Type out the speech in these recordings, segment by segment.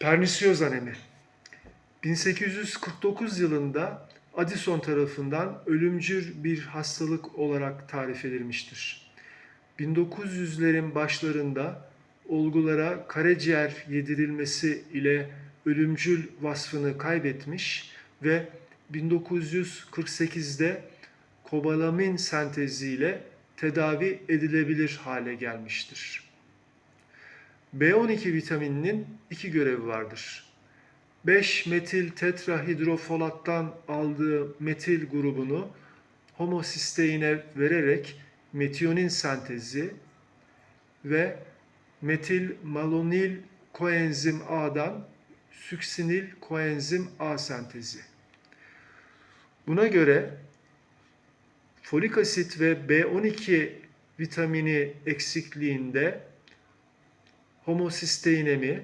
Pernisiyoz anemi. 1849 yılında Addison tarafından ölümcül bir hastalık olarak tarif edilmiştir. 1900'lerin başlarında olgulara karaciğer yedirilmesi ile ölümcül vasfını kaybetmiş ve 1948'de kobalamin senteziyle tedavi edilebilir hale gelmiştir. B12 vitamininin iki görevi vardır. 5 metil tetrahidrofolattan aldığı metil grubunu homosisteine vererek metiyonin sentezi ve metil malonil koenzim A'dan süksinil koenzim A sentezi. Buna göre folik asit ve B12 vitamini eksikliğinde homosisteinemi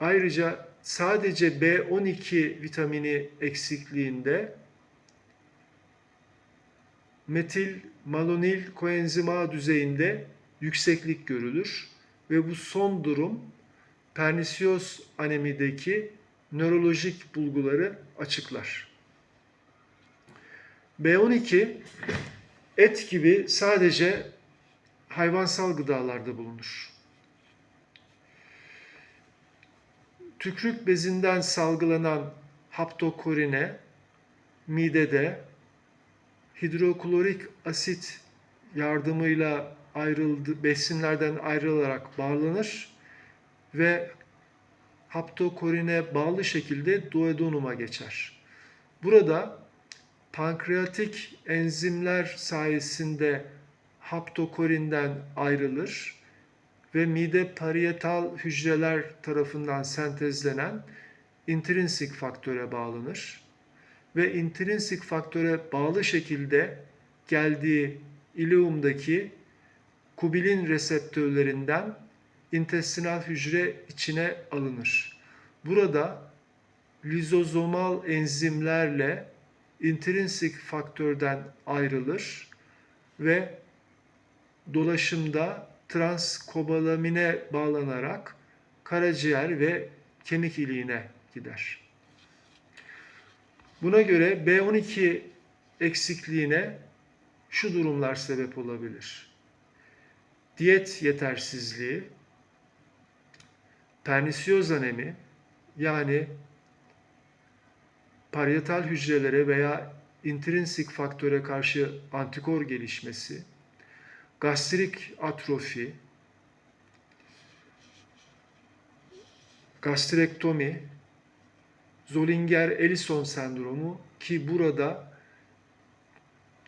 ayrıca sadece B12 vitamini eksikliğinde metil malonil koenzim A düzeyinde yükseklik görülür ve bu son durum pernisiyoz anemideki nörolojik bulguları açıklar. B12 et gibi sadece hayvansal gıdalarda bulunur. Tükrük bezinden salgılanan haptokorine midede hidroklorik asit yardımıyla ayrıldı, besinlerden ayrılarak bağlanır ve haptokorine bağlı şekilde duodenuma geçer. Burada pankreatik enzimler sayesinde haptokorinden ayrılır ve mide parietal hücreler tarafından sentezlenen intrinsik faktöre bağlanır ve intrinsik faktöre bağlı şekilde geldiği ileumdaki kubilin reseptörlerinden intestinal hücre içine alınır. Burada lizozomal enzimlerle intrinsik faktörden ayrılır ve dolaşımda transkobalamine bağlanarak karaciğer ve kemik iliğine gider. Buna göre B12 eksikliğine şu durumlar sebep olabilir. Diyet yetersizliği, pernisiyoz anemi yani parietal hücrelere veya intrinsik faktöre karşı antikor gelişmesi, gastrik atrofi, gastrektomi, Zollinger-Ellison sendromu ki burada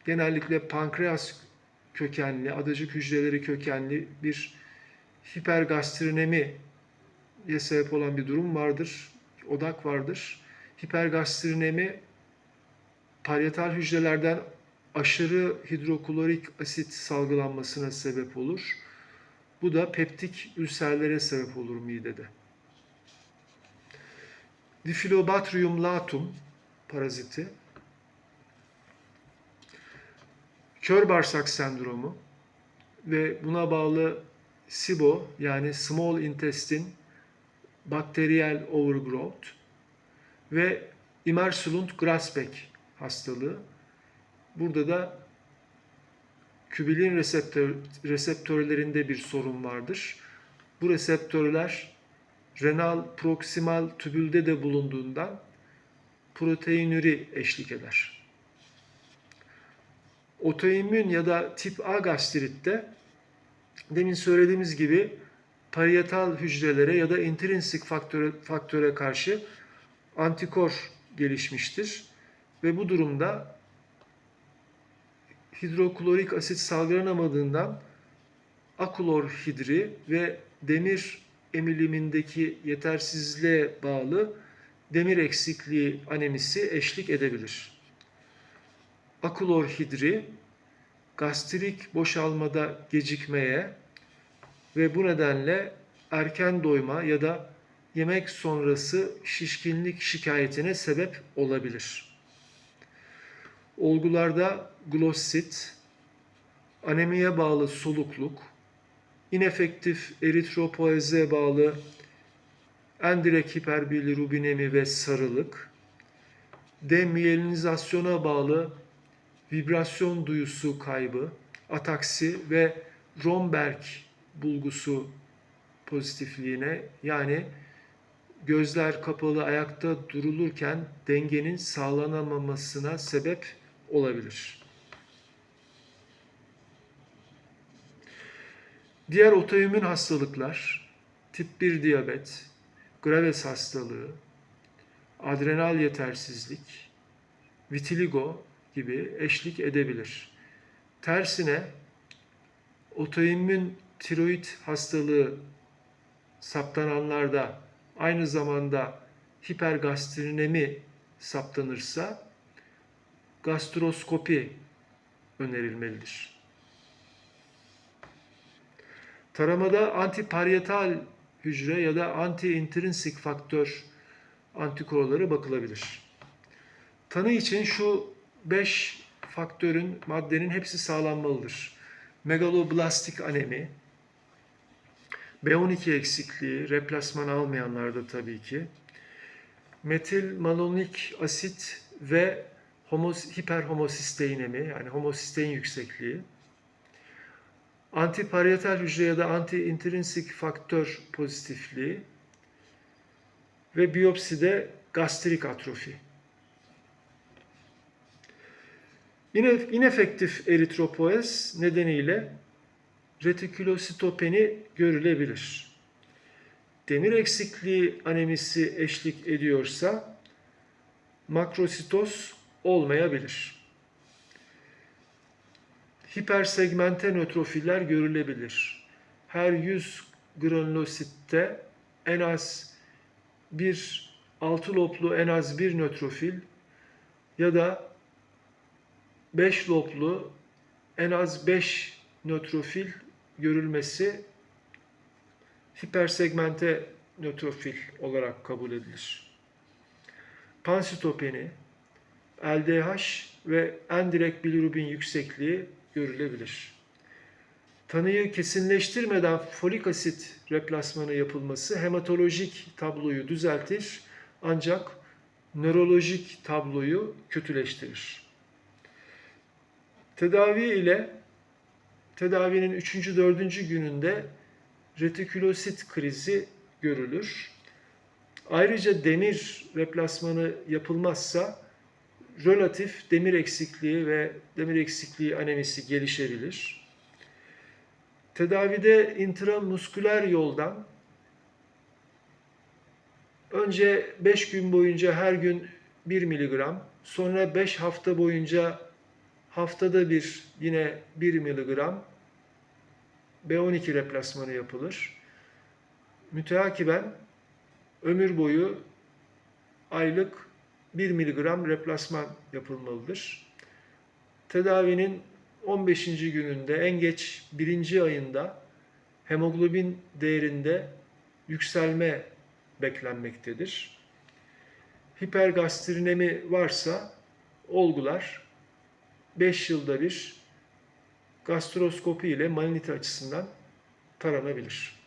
genellikle pankreas kökenli, adacık hücreleri kökenli bir hipergastrinemi sebep olan bir durum vardır, odak vardır. Hipergastrinemi parietal hücrelerden aşırı hidroklorik asit salgılanmasına sebep olur. Bu da peptik ülserlere sebep olur midede. Difilobatrium latum paraziti, kör bağırsak sendromu ve buna bağlı SIBO yani Small Intestine Bacterial Overgrowth ve Imersulund Grasbeck hastalığı. Burada da kübilin reseptör, reseptörlerinde bir sorun vardır. Bu reseptörler renal proksimal tübülde de bulunduğundan proteinüri eşlik eder. Otoimmün ya da tip A gastritte demin söylediğimiz gibi parietal hücrelere ya da intrinsik faktöre, faktöre karşı antikor gelişmiştir. Ve bu durumda hidroklorik asit salgılanamadığından aklorhidri ve demir emilimindeki yetersizliğe bağlı demir eksikliği anemisi eşlik edebilir. Aklorhidri gastrik boşalmada gecikmeye ve bu nedenle erken doyma ya da yemek sonrası şişkinlik şikayetine sebep olabilir. Olgularda glossit, anemiye bağlı solukluk, inefektif eritropoeze bağlı endirekt hiperbilirubinemi ve sarılık, demiyelinizasyona bağlı vibrasyon duyusu kaybı, ataksi ve Romberg bulgusu pozitifliğine yani gözler kapalı ayakta durulurken dengenin sağlanamamasına sebep olabilir. Diğer otoimmün hastalıklar, tip 1 diyabet, Graves hastalığı, adrenal yetersizlik, vitiligo gibi eşlik edebilir. Tersine otoimmün tiroid hastalığı saptananlarda aynı zamanda hipergastrinemi saptanırsa gastroskopi önerilmelidir. Taramada antiparietal hücre ya da anti-intrinsik faktör antikorlara bakılabilir. Tanı için şu 5 faktörün, maddenin hepsi sağlanmalıdır. Megaloblastik anemi, B12 eksikliği, replasman almayanlarda tabii ki, metil malonik asit ve homos, hiperhomosisteinemi yani homosistein yüksekliği, antiparietal hücre ya da anti-intrinsik faktör pozitifliği ve biyopside gastrik atrofi. Yine inefektif eritropoez nedeniyle retikülositopeni görülebilir. Demir eksikliği anemisi eşlik ediyorsa makrositoz olmayabilir. Hipersegmente nötrofiller görülebilir. Her 100 granulositte en az bir altı loblu en az bir nötrofil ya da 5 loblu en az 5 nötrofil görülmesi hipersegmente nötrofil olarak kabul edilir. Pansitopeni, LDH ve endirekt bilirubin yüksekliği görülebilir. Tanıyı kesinleştirmeden folik asit replasmanı yapılması hematolojik tabloyu düzeltir ancak nörolojik tabloyu kötüleştirir. Tedavi ile tedavinin 3. 4. gününde retikülosit krizi görülür. Ayrıca demir replasmanı yapılmazsa relatif demir eksikliği ve demir eksikliği anemisi gelişebilir. Tedavide intramusküler yoldan önce 5 gün boyunca her gün 1 miligram, sonra 5 hafta boyunca haftada bir yine 1 miligram B12 replasmanı yapılır. Müteakiben ömür boyu aylık 1 miligram replasman yapılmalıdır. Tedavinin 15. gününde en geç 1. ayında hemoglobin değerinde yükselme beklenmektedir. Hipergastrinemi varsa olgular 5 yılda bir gastroskopi ile malignite açısından taranabilir.